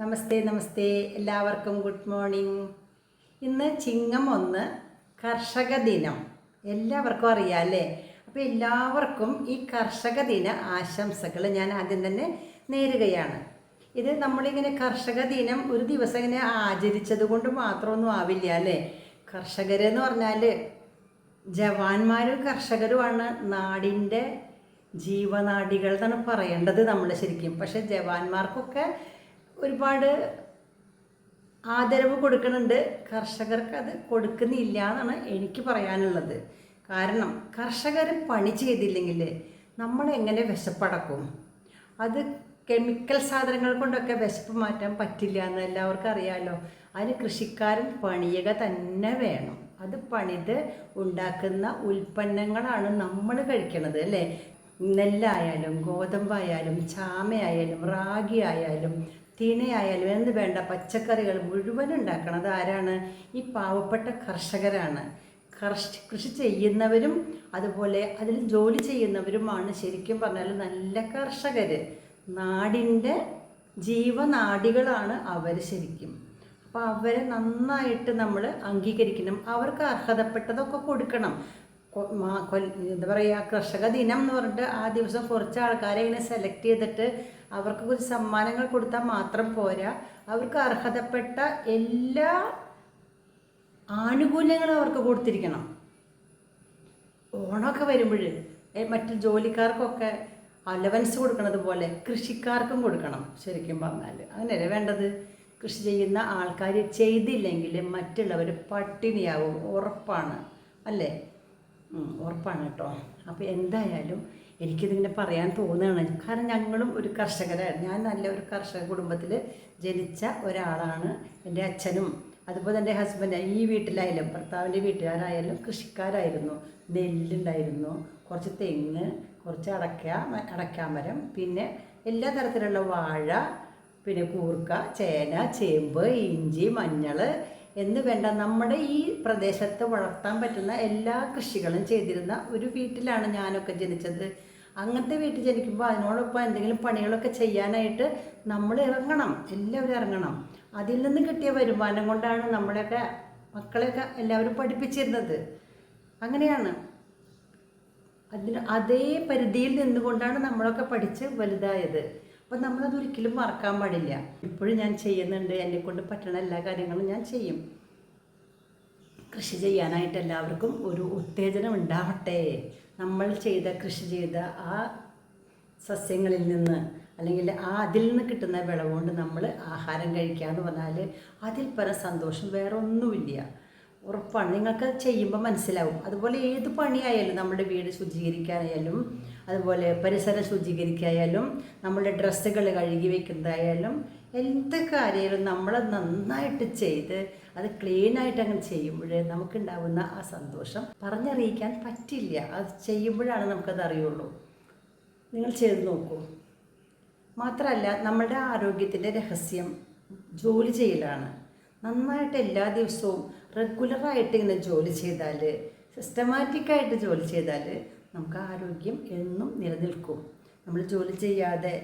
നമസ്തേ നമസ്തേ. എല്ലാവർക്കും good morning. ഇന്ന് ചിങ്ങം ഒന്ന് കർഷക ദിനം. എല്ലാവർക്കും അറിയാം അല്ലേ? അപ്പോൾ എല്ലാവർക്കും ഈ കർഷക ദിന ആശംസകൾ ഞാൻ ആദ്യം തന്നെ നേരുകയാണ്. ഇത് നമ്മളിങ്ങനെ കർഷക ദിനം ഒരു ദിവസം ഇങ്ങനെ ആചരിച്ചത് കൊണ്ട് മാത്രമൊന്നും ആവില്ല അല്ലേ? കർഷകരെന്ന് പറഞ്ഞാൽ ജവാന്മാരും കർഷകരുമാണ്. നാടിന്റെ ജീവനാടികൾ എന്നാണ് പറയേണ്ടത് നമ്മൾ ശരിക്കും. പക്ഷേ ജവാന്മാർക്കൊക്കെ ഒരുപാട് ആദരവ് കൊടുക്കുന്നുണ്ട് കർഷകർക്ക് അത് കൊടുക്കുന്നില്ല എന്നാണ് എനിക്ക് പറയാനുള്ളത്. കാരണം കർഷകർ പണി ചെയ്തില്ലെങ്കിൽ നമ്മൾ എങ്ങനെ വിശപ്പടക്കും? അത് കെമിക്കൽ സാധനങ്ങൾ കൊണ്ടൊക്കെ വിശപ്പ് മാറ്റാൻ പറ്റില്ല എന്ന് എല്ലാവർക്കും അറിയാമല്ലോ അതിന് കൃഷിക്കാരൻ പണിയുക തന്നെ വേണം. അത് പണിത് ഉണ്ടാക്കുന്ന ഉൽപ്പന്നങ്ങളാണ് നമ്മൾ കഴിക്കുന്നത് അല്ലേ? നെല്ലായാലും ഗോതമ്പായാലും ചാമയായാലും റാഗി ആയാലും തിനയായാലും എന്ത് വേണ്ട? പച്ചക്കറികൾ മുഴുവൻ ഉണ്ടാക്കണത് ആരാണ് ഈ പാവപ്പെട്ട കർഷകരാണ്. കർഷ കൃഷി ചെയ്യുന്നവരും അതുപോലെ അതിൽ ജോലി ചെയ്യുന്നവരുമാണ് ശരിക്കും പറഞ്ഞാൽ നല്ല കർഷകർ നാടിന്റെ ജീവനാടികളാണ് അവർ ശരിക്കും. അപ്പോൾ അവരെ നന്നായിട്ട് നമ്മൾ അംഗീകരിക്കണം. അവർക്ക് അർഹതപ്പെട്ടതൊക്കെ കൊടുക്കണം. എന്താ പറയുക കർഷക ദിനം എന്ന് പറഞ്ഞിട്ട് ആ ദിവസം കുറച്ച് ആൾക്കാരെ ഇങ്ങനെ സെലക്ട് ചെയ്തിട്ട് അവർക്ക് കുറച്ച് സമ്മാനങ്ങൾ കൊടുത്താൽ മാത്രം പോരാ. അവർക്ക് അർഹതപ്പെട്ട എല്ലാ ആനുകൂല്യങ്ങളും അവർക്ക് കൊടുത്തിരിക്കണം. ഓണമൊക്കെ വരുമ്പോൾ മറ്റു ജോലിക്കാർക്കൊക്കെ അലവൻസ് കൊടുക്കണത് പോലെ കൃഷിക്കാർക്കും കൊടുക്കണം ശരിക്കും പറഞ്ഞാൽ അങ്ങനെയല്ലേ വേണ്ടത്? കൃഷി ചെയ്യുന്ന ആൾക്കാർ ചെയ്തില്ലെങ്കിൽ മറ്റുള്ളവർ പട്ടിണിയാവും ഉറപ്പാണ്. അല്ലേ? ഉറപ്പാണ് കേട്ടോ. അപ്പോൾ എന്തായാലും എനിക്കിതിങ്ങനെ പറയാൻ തോന്നുകയാണ്. കാരണം ഞങ്ങളും ഒരു കർഷകരാണ് ഞാൻ നല്ല ഒരു കർഷക കുടുംബത്തിൽ ജനിച്ച ഒരാളാണ് എന്റെ അച്ഛനും അതുപോലെ എന്റെ ഹസ്ബൻഡ് ഈ വീട്ടിലായാലും ഭർത്താവിന്റെ വീട്ടുകാരായാലും കൃഷിക്കാരായിരുന്നു. നെല്ലുണ്ടായിരുന്നു കുറച്ച് തെങ്ങ് കുറച്ച് അടക്ക അടക്കാമരം പിന്നെ എല്ലാ തരത്തിലുള്ള വാഴ പിന്നെ കൂർക്ക ചേന ചേമ്പ് ഇഞ്ചി മഞ്ഞൾ എന്ന് വേണ്ട നമ്മുടെ ഈ പ്രദേശത്ത് വളർത്താൻ പറ്റുന്ന എല്ലാ കൃഷികളും ചെയ്തിരുന്ന ഒരു വീട്ടിലാണ് ഞാനൊക്കെ ജനിച്ചത്. അങ്ങനത്തെ വീട്ടിൽ ജനിക്കുമ്പോൾ അതിനോടൊപ്പം എന്തെങ്കിലും പണികളൊക്കെ ചെയ്യാനായിട്ട് നമ്മൾ ഇറങ്ങണം എല്ലാവരും ഇറങ്ങണം. അതിൽ നിന്ന് കിട്ടിയ വരുമാനം കൊണ്ടാണ് നമ്മളെയൊക്കെ മക്കളെയൊക്കെ എല്ലാവരും പഠിപ്പിച്ചിരുന്നത്. അങ്ങനെയാണ്. അതിന് അതേ പരിധിയിൽ നിന്നുകൊണ്ടാണ് നമ്മളൊക്കെ പഠിച്ച് വലുതായത്. അപ്പം നമ്മളത് ഒരിക്കലും മറക്കാൻ പാടില്ല. ഇപ്പോഴും ഞാൻ ചെയ്യുന്നുണ്ട്. എന്നെ കൊണ്ട് പറ്റണ എല്ലാ കാര്യങ്ങളും ഞാൻ ചെയ്യും. കൃഷി ചെയ്യാനായിട്ട് എല്ലാവർക്കും ഒരു ഉത്തേജനം ഉണ്ടാവട്ടെ. നമ്മൾ ചെയ്ത കൃഷി ചെയ്ത ആ സസ്യങ്ങളിൽ നിന്ന് അല്ലെങ്കിൽ ആ അതിൽ നിന്ന് കിട്ടുന്ന വിളവുകൊണ്ട് നമ്മൾ ആഹാരം കഴിക്കുക എന്ന് പറഞ്ഞാൽ അതിൽ പരം സന്തോഷം വേറെ ഒന്നുമില്ല ഉറപ്പാണ്. നിങ്ങൾക്ക് ചെയ്യുമ്പോൾ മനസ്സിലാവും. അതുപോലെ ഏത് പണിയായാലും നമ്മുടെ വീട് ശുചീകരിക്കാനായാലും അതുപോലെ പരിസരം ശുചീകരിക്കായാലും നമ്മുടെ ഡ്രസ്സുകൾ കഴുകി വെക്കുന്നതായാലും എന്ത് കാര്യമായാലും നമ്മൾ നന്നായിട്ട് ചെയ്ത് അത് ക്ലീനായിട്ട് അങ്ങനെ ചെയ്യുമ്പോൾ നമുക്കുണ്ടാവുന്ന ആ സന്തോഷം പറഞ്ഞറിയിക്കാൻ പറ്റില്ല. അത് ചെയ്യുമ്പോഴാണ് നമുക്കത് അറിയുള്ളൂ. നിങ്ങൾ ചെയ്ത് നോക്കൂ. മാത്രമല്ല നമ്മുടെ ആരോഗ്യത്തിന്റെ രഹസ്യം ജോലി ചെയ്യലാണ്. നന്നായിട്ട് എല്ലാ ദിവസവും റെഗുലറായിട്ട് ഇങ്ങനെ ജോലി ചെയ്താൽ സിസ്റ്റമാറ്റിക്കായിട്ട് ജോലി ചെയ്താൽ നമുക്ക് ആരോഗ്യം എന്നും നിലനിൽക്കും. നമ്മൾ ജോലി ചെയ്യാതെ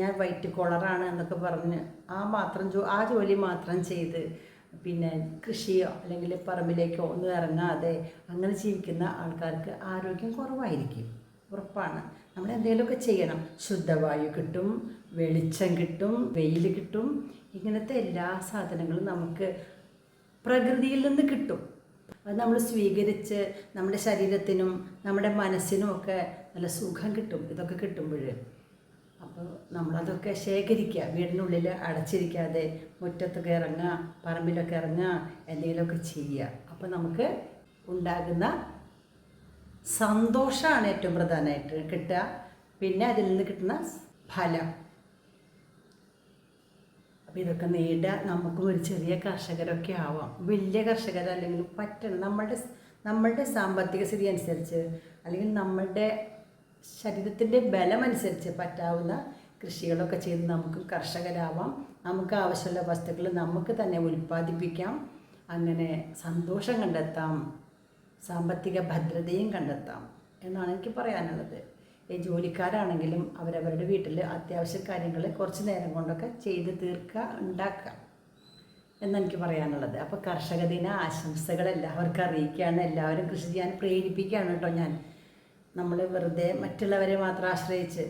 ഞാൻ വൈറ്റ് കോളറാണ് എന്നൊക്കെ പറഞ്ഞ് ആ മാത്രം ജോ ആ ജോലി മാത്രം ചെയ്ത് പിന്നെ കൃഷിയോ അല്ലെങ്കിൽ പറമ്പിലേക്കോ ഒന്നും ഇറങ്ങാതെ അങ്ങനെ ജീവിക്കുന്ന ആൾക്കാർക്ക് ആരോഗ്യം കുറവായിരിക്കും. ഉറപ്പാണ്. നമ്മൾ എന്തെങ്കിലുമൊക്കെ ചെയ്യണം. ശുദ്ധവായു കിട്ടും വെളിച്ചം കിട്ടും വെയിൽ കിട്ടും. ഇങ്ങനത്തെ എല്ലാ സാധനങ്ങളും നമുക്ക് പ്രകൃതിയിൽ നിന്ന് കിട്ടും. അത് നമ്മൾ സ്വീകരിച്ച് നമ്മുടെ ശരീരത്തിനും നമ്മുടെ മനസ്സിനും ഒക്കെ നല്ല സുഖം കിട്ടും. ഇതൊക്കെ കിട്ടുമ്പോൾ അപ്പോൾ നമ്മളതൊക്കെ ശേഖരിക്കുക. വീടിനുള്ളിൽ അടച്ചിരിക്കാതെ മുറ്റത്തൊക്കെ ഇറങ്ങുക പറമ്പിലൊക്കെ ഇറങ്ങുക എന്തെങ്കിലുമൊക്കെ ചെയ്യുക. അപ്പോൾ നമുക്ക് ഉണ്ടാകുന്ന സന്തോഷമാണ് ഏറ്റവും പ്രധാനമായിട്ട് കിട്ടുക. പിന്നെ അതിൽ നിന്ന് കിട്ടുന്ന ഫലം. അപ്പോൾ ഇതൊക്കെ നേടുക നമുക്കും ഒരു ചെറിയ കർഷകരൊക്കെ ആവാം. വലിയ കർഷകരല്ലെങ്കിൽ പറ്റണം നമ്മളുടെ നമ്മളുടെ സാമ്പത്തിക സ്ഥിതി അനുസരിച്ച് അല്ലെങ്കിൽ നമ്മളുടെ ശരീരത്തിന്റെ ബലമനുസരിച്ച് പറ്റാവുന്ന കൃഷികളൊക്കെ ചെയ്ത് നമുക്ക് കർഷകരാവാം. നമുക്ക് ആവശ്യമുള്ള വസ്തുക്കൾ നമുക്ക് തന്നെ ഉൽപ്പാദിപ്പിക്കാം. അങ്ങനെ സന്തോഷം കണ്ടെത്താം. സാമ്പത്തിക ഭദ്രതയും കണ്ടെത്താം എന്നാണ് എനിക്ക് പറയാനുള്ളത്. ഈ ജോലിക്കാരാണെങ്കിലും അവരവരുടെ വീട്ടിൽ അത്യാവശ്യ കാര്യങ്ങൾ കുറച്ച് നേരം കൊണ്ടൊക്കെ ചെയ്ത് തീർക്കുക ഉണ്ടാക്കുക എന്നെനിക്ക് പറയാനുള്ളത്. അപ്പോൾ കർഷക ദിന ആശംസകൾ എല്ലാവർക്കും അറിയിക്കുകയാണ്. എല്ലാവരും കൃഷി ചെയ്യാൻ പ്രേരിപ്പിക്കുകയാണ് കേട്ടോ ഞാൻ. നമ്മൾ വെറുതെ മറ്റുള്ളവരെ മാത്രം ആശ്രയിച്ച്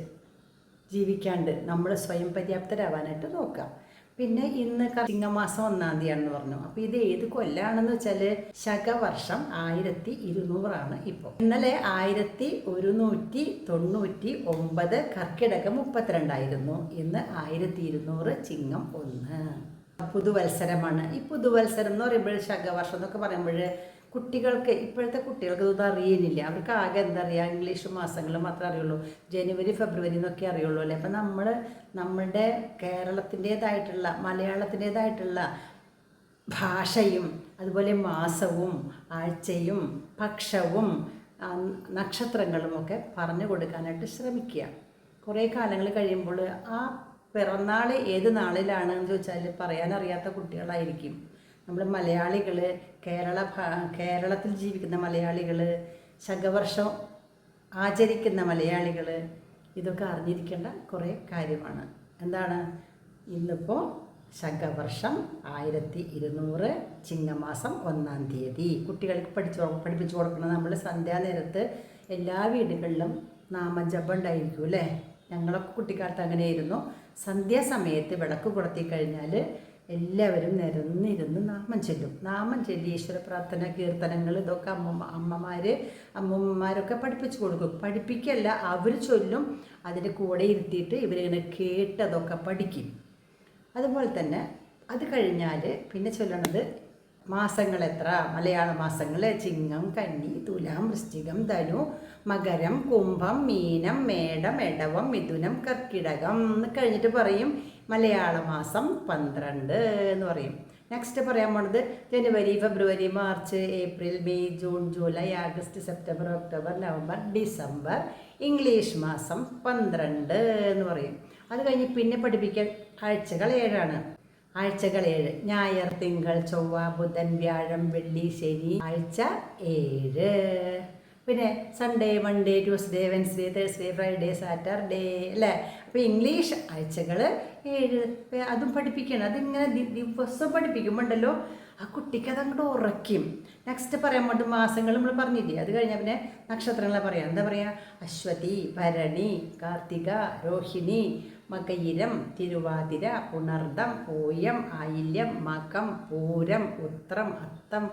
ജീവിക്കാണ്ട് നമ്മൾ സ്വയം പര്യാപ്തരാവാനായിട്ട് നോക്കാം പിന്നെ ഇന്ന് ചിങ്ങമാസം ഒന്നാം തീയതിയാണെന്ന് പറഞ്ഞു. അപ്പോൾ ഇത് ഏത് കൊല്ലാണെന്ന് വെച്ചാൽ ശകവർഷം ആയിരത്തി ഇരുന്നൂറാണ് ഇപ്പോൾ ഇന്നലെ ആയിരത്തി ഒരുന്നൂറ്റി തൊണ്ണൂറ്റി ഒമ്പത് കർക്കിടകം മുപ്പത്തിരണ്ടായിരുന്നു. ഇന്ന് ആയിരത്തി ഇരുന്നൂറ് ചിങ്ങം ഒന്ന്. പുതുവത്സരമാണ്. ഈ പുതുവത്സരം എന്ന് പറയുമ്പോൾ ശകവർഷം എന്നൊക്കെ പറയുമ്പോൾ കുട്ടികൾക്ക് ഇപ്പോഴത്തെ കുട്ടികൾക്ക് ഇതൊന്നും അറിയുന്നില്ല. അവർക്ക് ആകെ എന്താ അറിയുക ഇംഗ്ലീഷ് മാസങ്ങൾ മാത്രമേ അറിയുള്ളൂ. ജനുവരി ഫെബ്രുവരി എന്നൊക്കെ അറിയുള്ളൂ അല്ലേ? അപ്പം നമ്മൾ നമ്മുടെ കേരളത്തിന്റേതായിട്ടുള്ള മലയാളത്തിന്റേതായിട്ടുള്ള ഭാഷയും അതുപോലെ മാസവും ആഴ്ചയും പക്ഷവും നക്ഷത്രങ്ങളുമൊക്കെ പറഞ്ഞു കൊടുക്കാനായിട്ട് ശ്രമിക്കുക. കുറേ കാലങ്ങൾ കഴിയുമ്പോൾ ആ പിറന്നാൾ ഏത് നാളിലാണ് എന്ന് ചോദിച്ചാൽ പറയാനറിയാത്ത കുട്ടികളായിരിക്കും. നമ്മൾ മലയാളികൾ കേരള കേരളത്തിൽ ജീവിക്കുന്ന മലയാളികൾ ശകവർഷം ആചരിക്കുന്ന മലയാളികൾ ഇതൊക്കെ അറിഞ്ഞിരിക്കേണ്ട കുറേ കാര്യമാണ്. എന്താണ്? ഇന്നിപ്പോൾ ശകവർഷം ആയിരത്തി ഇരുന്നൂറ് ചിങ്ങമാസം ഒന്നാം തീയതി. കുട്ടികൾക്ക് പഠിച്ചു പഠിപ്പിച്ചു കൊടുക്കണം. നമ്മൾ സന്ധ്യാനേരത്ത് എല്ലാ വീടുകളിലും നാമജപം ഉണ്ടായിരിക്കും അല്ലേ? ഞങ്ങളൊക്കെ കുട്ടിക്കാലത്ത് അങ്ങനെയായിരുന്നു. സന്ധ്യാസമയത്ത് വിളക്ക് കൊളുത്തി കഴിഞ്ഞാൽ എല്ലാവരും നിരന്നിരുന്ന് നാമം ചൊല്ലും. നാമം ചൊല്ലി ഈശ്വര പ്രാർത്ഥന കീർത്തനങ്ങൾ ഇതൊക്കെ അമ്മ അമ്മമാർ അമ്മമാരൊക്കെ പഠിപ്പിച്ചു കൊടുക്കും. പഠിപ്പിക്കല്ല അവർ ചൊല്ലും. അതിന്റെ കൂടെ ഇരുത്തിയിട്ട് ഇവരിങ്ങനെ കേട്ടതൊക്കെ പഠിക്കും. അതുപോലെ തന്നെ അത് കഴിഞ്ഞാൽ പിന്നെ ചൊല്ലണത് മാസങ്ങൾ എത്ര? മലയാള മാസങ്ങൾ. ചിങ്ങം കന്നി തുലാം വൃശ്ചികം ധനു മകരം കുംഭം മീനം മേടം എടവം മിഥുനം കർക്കിടകം എന്ന് കഴിഞ്ഞിട്ട് പറയും. മലയാള മാസം പന്ത്രണ്ട് എന്ന് പറയും. നെക്സ്റ്റ് പറയാൻ പോണത് January February March April May June July August September October November December English മാസം പന്ത്രണ്ട് എന്ന് പറയും. അത് കഴിഞ്ഞ് പിന്നെ പഠിപ്പിക്കാൻ ആഴ്ചകൾ ഏഴാണ്. ആഴ്ചകൾ ഏഴ്. ഞായർ തിങ്കൾ ചൊവ്വ ബുധൻ വ്യാഴം വെള്ളി ശനി ആഴ്ച ഏഴ്. പിന്നെ Sunday Monday Tuesday Wednesday Thursday Friday Saturday അല്ലേ? അപ്പോൾ ഇംഗ്ലീഷ് ആഴ്ചകൾ ഏഴ് അതും പഠിപ്പിക്കണം. അതിങ്ങനെ ദിവസം പഠിപ്പിക്കുമ്പോണ്ടല്ലോ? ആ കുട്ടിക്ക് അതങ്ങോട്ട് ഉറക്കും നെക്സ്റ്റ് പറയാൻ വേണ്ടി മാസങ്ങൾ നമ്മൾ പറഞ്ഞില്ലേ? അത് കഴിഞ്ഞാൽ പിന്നെ നക്ഷത്രങ്ങളെ പറയാം. എന്താ പറയുക അശ്വതി ഭരണി കാർത്തിക രോഹിണി മകയിരം തിരുവാതിര പുണർദം ഓയം ആയില്യം മകം പൂരം ഉത്രം അത്തം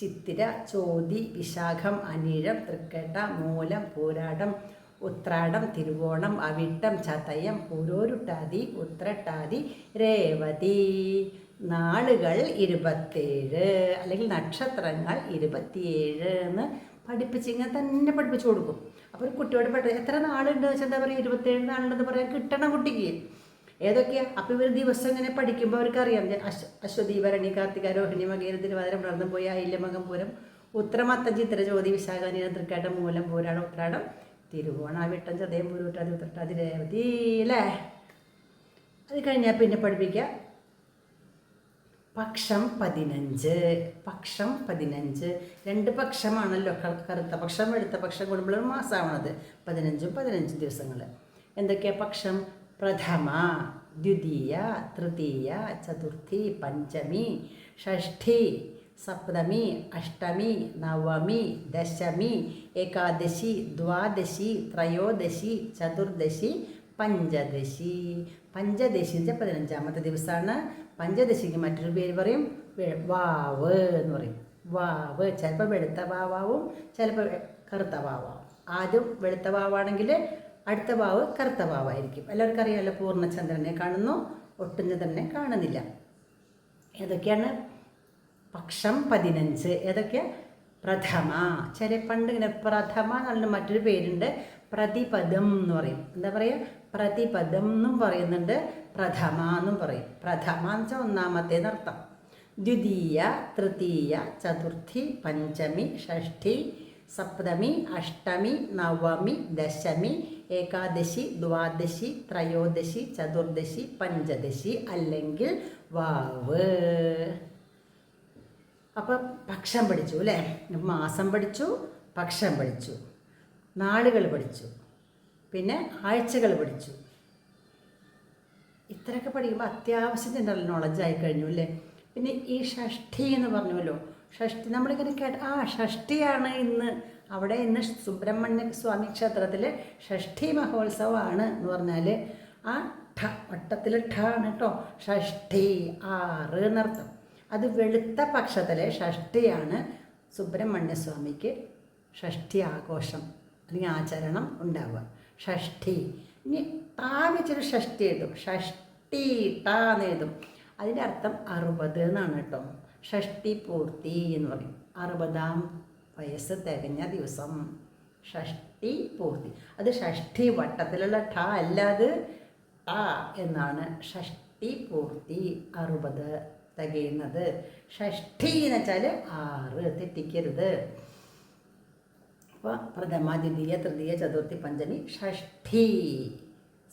ചിത്തിര ചോതി വിശാഖം അനിഴം തൃക്കേട്ട മൂലം പൂരാടം ഉത്രാടം തിരുവോണം അവിട്ടം ചതയം പൂരോരുട്ടാതി ഉത്രട്ടാതി രേവതി. നാളുകൾ ഇരുപത്തേഴ് അല്ലെങ്കിൽ നക്ഷത്രങ്ങൾ ഇരുപത്തിയേഴ് എന്ന് പഠിപ്പിച്ച് ഇങ്ങനെ തന്നെ പഠിപ്പിച്ചു കൊടുക്കും. അപ്പോൾ ഒരു കുട്ടിയോട് പെട്ട എത്ര നാളുണ്ട് വെച്ചാൽ എന്താ പറയുക ഇരുപത്തേഴ് നാളുണ്ടെന്ന് പറയാൻ കിട്ടണം കുട്ടിക്ക്. ഏതൊക്കെയാണ് അപ്പോൾ ഇവർ ദിവസം ഇങ്ങനെ പഠിക്കുമ്പോൾ അവർക്ക് അറിയാം അശ്വ അശ്വതി ഭരണി കാർത്തിക രോഹിണി മകേര തിരുവാതിര വളർന്നു പോയി അയില്യമകം പൂരം ഉത്തരമത്തം ചിത്ര ജ്യോതി വിശാഖാനി തൃക്കാട്ടം മൂലം പൂരാടം ഉത്രാടം തിരുവോണ വിട്ടം ചതയം പൂരുട്ടാതി ഉത്രട്ടാതി രേവതി അല്ലേ അത് കഴിഞ്ഞാൽ പിന്നെ പഠിപ്പിക്കുക പക്ഷം പതിനഞ്ച് പക്ഷം പതിനഞ്ച്. രണ്ട് പക്ഷമാണല്ലോ കറുത്ത പക്ഷം എടുത്ത പക്ഷം കൂടുമ്പോൾ ഒരു മാസമാണത് പതിനഞ്ചും പതിനഞ്ചും ദിവസങ്ങൾ എന്തൊക്കെയാണ് പക്ഷം? പ്രഥമ ദ്വിതീയ തൃതീയ ചതുർത്ഥി പഞ്ചമി ഷഷ്ഠി സപ്തമി അഷ്ടമി നവമി ദശമി ഏകാദശി ദ്വാദശി ത്രയോദശി ചതുർദശി പഞ്ചദശി പഞ്ചദശി എന്ന് വെച്ചാൽ പതിനഞ്ചാമത്തെ ദിവസമാണ്. പഞ്ചദശിക്ക് മറ്റൊരു പേര് പറയും. വാവ് എന്ന് പറയും. വാവ്. ചിലപ്പോൾ വെളുത്ത വാവാവും ചിലപ്പോൾ കറുത്ത വാവാവും. ആദ്യം വെളുത്ത വാവാണെങ്കിൽ അടുത്ത വാവ് കറുത്ത വാവായിരിക്കും. എല്ലാവർക്കും അറിയാമല്ലോ പൂർണചന്ദ്രനെ കാണുന്നു ഒട്ടും ചന്ദ്രനെ കാണുന്നില്ല. ഏതൊക്കെയാണ്? പക്ഷം പതിനഞ്ച്. ഏതൊക്കെ പ്രഥമ. ചില പണ്ട് ഇങ്ങനെ പ്രഥമ എന്നുള്ള മറ്റൊരു പേരുണ്ട്. പ്രതിപദം എന്ന് പറയും. എന്താ പറയുക പ്രതിപദം എന്നും പറയുന്നുണ്ട്. പ്രഥമ എന്നും പറയും. പ്രഥമ എന്ന് വെച്ചാൽ ഒന്നാമത്തേന്നർത്ഥം ദ്വിതീയ തൃതീയ ചതുർത്ഥി പഞ്ചമി ഷഷ്ഠി സപ്തമി അഷ്ടമി നവമി ദശമി ഏകാദശി ദ്വാദശി ത്രയോദശി ചതുർദശി പഞ്ചദശി അല്ലെങ്കിൽ വാവ്. അപ്പോൾ പക്ഷം പഠിച്ചു അല്ലേ? മാസം പഠിച്ചു പക്ഷം പഠിച്ചു. നാളുകൾ പഠിച്ചു. പിന്നെ ആഴ്ചകൾ പഠിച്ചു. ഇത്രയൊക്കെ പഠിക്കുമ്പോൾ അത്യാവശ്യം ജനറൽ നോളജ് ആയി കഴിഞ്ഞു അല്ലേ? പിന്നെ ഈ ഷഷ്ഠി എന്ന് പറഞ്ഞുവല്ലോ. ഷഷ്ഠി നമ്മളിങ്ങനെ കേട്ട ആ ഷഷ്ഠിയാണ് ഇന്ന്. അവിടെ ഇന്ന് സുബ്രഹ്മണ്യ സ്വാമി ക്ഷേത്രത്തിൽ ഷഷ്ഠി മഹോത്സവമാണ് എന്ന് പറഞ്ഞാൽ ആ ഠ വട്ടത്തിൽ ഠ ആണ് കേട്ടോ ഷഷ്ഠി ആറ് എന്നർത്ഥം. അത് വെളുത്ത പക്ഷത്തിലെ ഷഷ്ടിയാണ് സുബ്രഹ്മണ്യസ്വാമിക്ക് ഷഷ്ടി ആഘോഷം അല്ലെങ്കിൽ ആചരണം ഉണ്ടാവുക. ഷഷ്ടി ഇനി താ വെച്ചൊരു ഷഷ്ഠി എഴുതും. ഷഷ്ടി ടാ എന്ന് എഴുതും. അതിന്റെ അർത്ഥം അറുപത് എന്നാണ് കേട്ടോ. ഷഷ്ടി പൂർത്തി എന്ന് പറയും. അറുപതാം വയസ്സ് തികഞ്ഞ ദിവസം. ഷഷ്ടി പൂർത്തി. അത് ഷഷ്ടി വട്ടത്തിലുള്ള ഠ അല്ലാതെ ടാ എന്നാണ്. ഷഷ്ടി പൂർത്തി. അറുപത്. തികയുന്നത്. ഷഷ്ഠി എന്ന് വെച്ചാൽ ആറ് തെറ്റിക്കരുത്. അപ്പോൾ പ്രഥമ ദ്വിതീയ തൃതീയ ചതുർത്ഥി പഞ്ചമി ഷഷ്ഠി.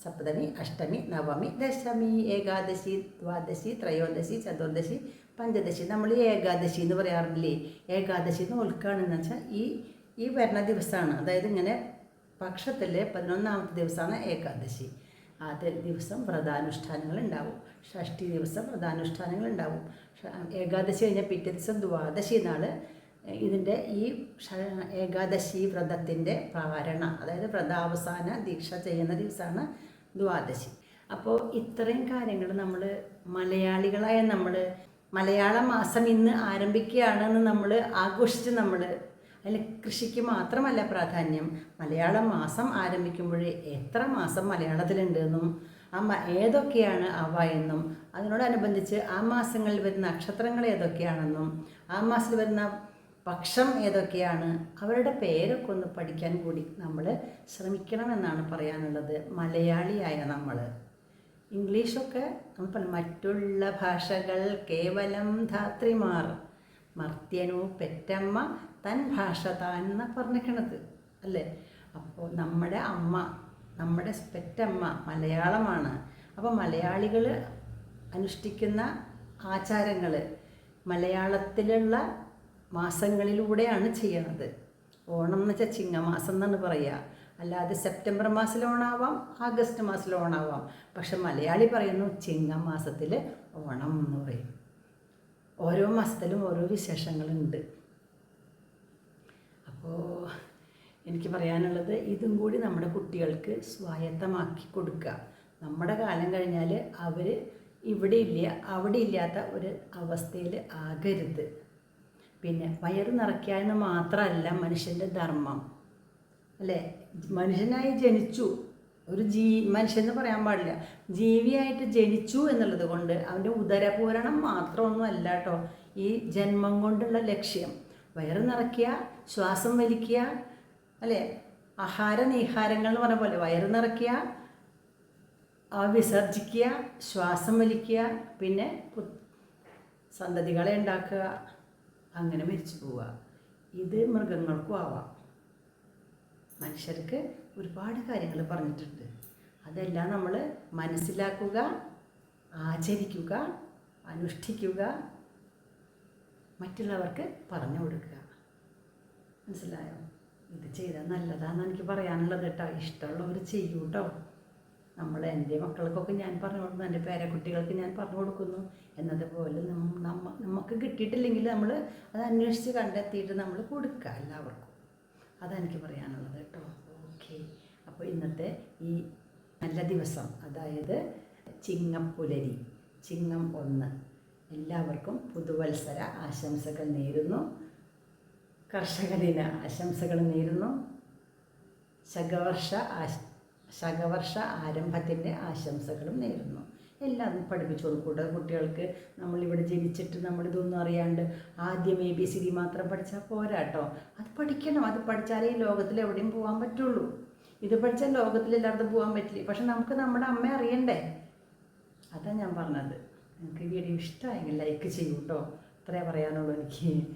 സപ്തമി അഷ്ടമി നവമി ദശമി ഏകാദശി ദ്വാദശി ത്രയോദശി ചതുർദശി പഞ്ചദശി. നമ്മൾ ഈ ഏകാദശി എന്ന് പറയാറില്ലേ? ഏകാദശി എന്ന് ഉൾക്കാണെന്ന് വെച്ചാൽ ഈ ഈ വരുന്ന ദിവസമാണ് അതായത് ഇങ്ങനെ പക്ഷത്തിലെ പതിനൊന്നാമത്തെ ദിവസമാണ് ഏകാദശി. ആദ്യ ദിവസം വ്രതാനുഷ്ഠാനങ്ങൾ ഉണ്ടാവും. ഷഷ്ഠി ദിവസം വ്രതാനുഷ്ഠാനങ്ങൾ ഉണ്ടാവും ഏകാദശി കഴിഞ്ഞ പിറ്റേ ദിവസം ദ്വാദശി നാൾ ഇതിന്റെ ഈ ഏകാദശി വ്രതത്തിന്റെ പാരണ അതായത് വ്രതാവസാന ദീക്ഷ ചെയ്യുന്ന ദിവസമാണ് ദ്വാദശി. അപ്പോൾ ഇത്രയും കാര്യങ്ങൾ നമ്മൾ മലയാളികളായ നമ്മൾ മലയാള മാസം ഇന്ന് ആരംഭിക്കുകയാണെന്ന് നമ്മൾ ആഘോഷിച്ച് നമ്മൾ അതിൽ കൃഷിക്ക് മാത്രമല്ല പ്രാധാന്യം. മലയാള മാസം ആരംഭിക്കുമ്പോൾ എത്ര മാസം മലയാളത്തിലുണ്ടെന്നും ആ മ ഏതൊക്കെയാണ് അവ എന്നും അതിനോടനുബന്ധിച്ച് ആ മാസങ്ങളിൽ വരുന്ന നക്ഷത്രങ്ങൾ ഏതൊക്കെയാണെന്നും ആ മാസത്തിൽ വരുന്ന പക്ഷം ഏതൊക്കെയാണ് അവരുടെ പേരൊക്കെ ഒന്ന് പഠിക്കാൻ കൂടി നമ്മൾ ശ്രമിക്കണമെന്നാണ് പറയാനുള്ളത്. മലയാളിയായ നമ്മൾ ഇംഗ്ലീഷൊക്കെ നമ്മൾ മറ്റുള്ള ഭാഷകൾ കേവലം ധാത്രിമാർ മർത്യനു പെറ്റമ്മ തൻ ഭാഷ താൻ എന്നാണ് പറഞ്ഞിരിക്കണത് അല്ലേ? അപ്പോൾ നമ്മുടെ അമ്മ നമ്മുടെ പെറ്റമ്മ മലയാളമാണ്. അപ്പോൾ മലയാളികൾ അനുഷ്ഠിക്കുന്ന ആചാരങ്ങൾ മലയാളത്തിലുള്ള മാസങ്ങളിലൂടെയാണ് ചെയ്യുന്നത്. ഓണം എന്ന് വെച്ചാൽ ചിങ്ങമാസം എന്നാണ് പറയുക അല്ലാതെ സെപ്റ്റംബർ മാസത്തിൽ ഓണാവാം ആഗസ്റ്റ് മാസത്തിൽ ഓണാവാം. പക്ഷെ മലയാളി പറയുന്നു ചിങ്ങമാസത്തിൽ ഓണം എന്ന് പറയും. ഓരോ മാസത്തിലും ഓരോ വിശേഷങ്ങളുണ്ട്. അപ്പോൾ എനിക്ക് പറയാനുള്ളത് ഇതും കൂടി നമ്മുടെ കുട്ടികൾക്ക് സ്വായത്തമാക്കി കൊടുക്കുക. നമ്മുടെ കാലം കഴിഞ്ഞാൽ അവർ ഇവിടെ ഇല്ല അവിടെ ഇല്ലാത്ത ഒരു അവസ്ഥയിൽ ആകരുത്. പിന്നെ വയറ് നിറയ്ക്കുക എന്ന് മാത്രമല്ല മനുഷ്യന്റെ ധർമ്മം. അല്ലേ? മനുഷ്യനായി ജനിച്ചു. ഒരു ജീ മനുഷ്യൻ പറയാൻ പാടില്ല. ജീവിയായിട്ട് ജനിച്ചു എന്നുള്ളത് കൊണ്ട് അവന്റെ ഉദരപൂരണം മാത്രമൊന്നും അല്ല കേട്ടോ ഈ ജന്മം കൊണ്ടുള്ള ലക്ഷ്യം. വയറ് നിറയ്ക്കുക ശ്വാസം വലിക്കുക അല്ലേ? ആഹാര നീഹാരങ്ങൾ എന്ന് പറഞ്ഞ പോലെ വയറ് നിറയ്ക്കുക വിസർജിക്കുക ശ്വാസം വലിക്കുക പിന്നെ സന്തതികളെ ഉണ്ടാക്കുക അങ്ങനെ മരിച്ചു പോവുക. ഇത് മൃഗങ്ങൾക്കും ആവാം. മനുഷ്യർക്ക് ഒരുപാട് കാര്യങ്ങൾ പറഞ്ഞിട്ടുണ്ട്. അതെല്ലാം നമ്മൾ മനസ്സിലാക്കുക ആചരിക്കുക അനുഷ്ഠിക്കുക മറ്റുള്ളവർക്ക് പറഞ്ഞു കൊടുക്കുക. മനസ്സിലായോ? ഇത് ചെയ്താൽ നല്ലതാണെന്ന് എനിക്ക് പറയാനുള്ളത് കേട്ടോ. ഇഷ്ടമുള്ളവർ ചെയ്യൂ കേട്ടോ നമ്മൾ എന്റെ മക്കൾക്കൊക്കെ ഞാൻ പറഞ്ഞു കൊടുക്കുന്നു എന്റെ പേരക്കുട്ടികൾക്ക് ഞാൻ പറഞ്ഞു കൊടുക്കുന്നു. എന്നതുപോലെ നമ്മ- നമുക്ക് കിട്ടിയിട്ടില്ലെങ്കിൽ നമ്മൾ അത് അന്വേഷിച്ച് കണ്ടെത്തിയിട്ട് നമ്മൾ കൊടുക്കുക എല്ലാവർക്കും. അതെനിക്ക് പറയാനുള്ളത് കേട്ടോ. ഓക്കെ. അപ്പോൾ ഇന്നത്തെ ഈ നല്ല ദിവസം അതായത് ചിങ്ങപ്പുലരി ചിങ്ങം ഒന്ന്. എല്ലാവർക്കും പുതുവത്സര ആശംസകൾ നേരുന്നു. കർഷക ദിന ആശംസകൾ നേരുന്നു. ശകവർഷ ആശ ശകവർഷ ആരംഭത്തിന്റെ ആശംസകളും നേരുന്നു. എല്ലാം പഠിപ്പിച്ചു കൊടുക്കൂട്ടോ കുട്ടികൾക്ക് നമ്മളിവിടെ ജനിച്ചിട്ട് നമ്മളിതൊന്നും അറിയാണ്ട് ആദ്യം എ ബി സി ഡി മാത്രം പഠിച്ചാൽ പോരാട്ടോ അത് പഠിക്കണം. അത് പഠിച്ചാലേ ഈ ലോകത്തിൽ എവിടെയും പോകാൻ പറ്റുള്ളൂ. ഇത് പഠിച്ചാൽ ലോകത്തിൽ എല്ലായിടത്തും പോകാൻ പറ്റില്ല. പക്ഷെ നമുക്ക് നമ്മുടെ അമ്മ അറിയണ്ടേ? അതാണ് ഞാൻ പറഞ്ഞത്. നിങ്ങൾക്ക് വീഡിയോ ഇഷ്ടമായെങ്കിൽ ലൈക്ക് ചെയ്യൂട്ടോ അത്രേ പറയാനുള്ളൂ എനിക്ക്.